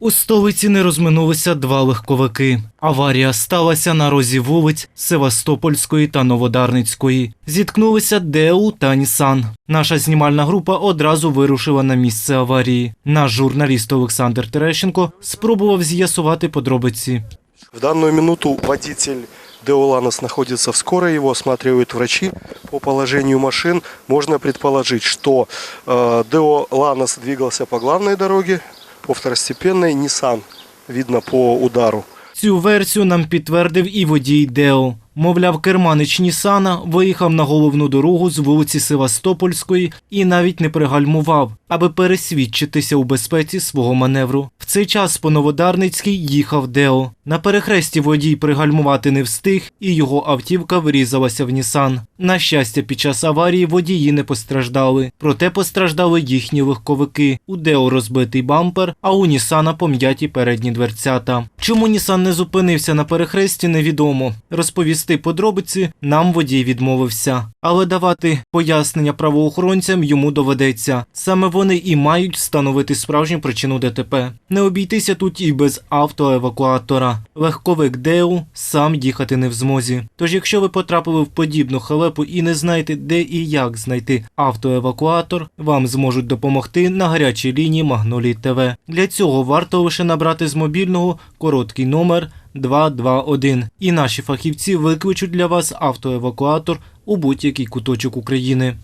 У столиці не розминулися два легковики. Аварія сталася на розі вулиць Севастопольської та Новодарницької. Зіткнулися ДЕУ та Нісан. Наша знімальна група одразу вирушила на місце аварії. Наш журналіст Олександр Терещенко спробував з'ясувати подробиці. В данную минуту водитель Део Ланос находится в скорой, его осматривают врачи. По положению машин можно предположить, что э, Део Ланос двигался по главной дороге, по второстепенной Nissan, видно по удару. Цю версію нам підтвердив і водій Део. Мовляв, керманич Нісана виїхав на головну дорогу з вулиці Севастопольської і навіть не пригальмував, аби пересвідчитися у безпеці свого маневру. В цей час по Новодарницькій їхав Део. На перехресті водій пригальмувати не встиг, і його автівка врізалася в Нісан. На щастя, під час аварії водії не постраждали. Проте постраждали їхні легковики. У Део розбитий бампер, а у Нісана пом'яті передні дверцята. Чому Нісан не зупинився на перехресті, невідомо. Розповісти подробиці нам водій відмовився. Але давати пояснення правоохоронцям йому доведеться. Саме вони і мають встановити справжню причину ДТП. Не обійтися тут і без автоевакуатора. Легковик Деу сам їхати не в змозі. Тож, якщо ви потрапили в подібну халепу і не знаєте, де і як знайти автоевакуатор, вам зможуть допомогти на гарячій лінії Магнолій ТВ. Для цього варто лише набрати з мобільного короткий номер 221 і наші фахівці викличуть для вас автоевакуатор у будь-який куточок України.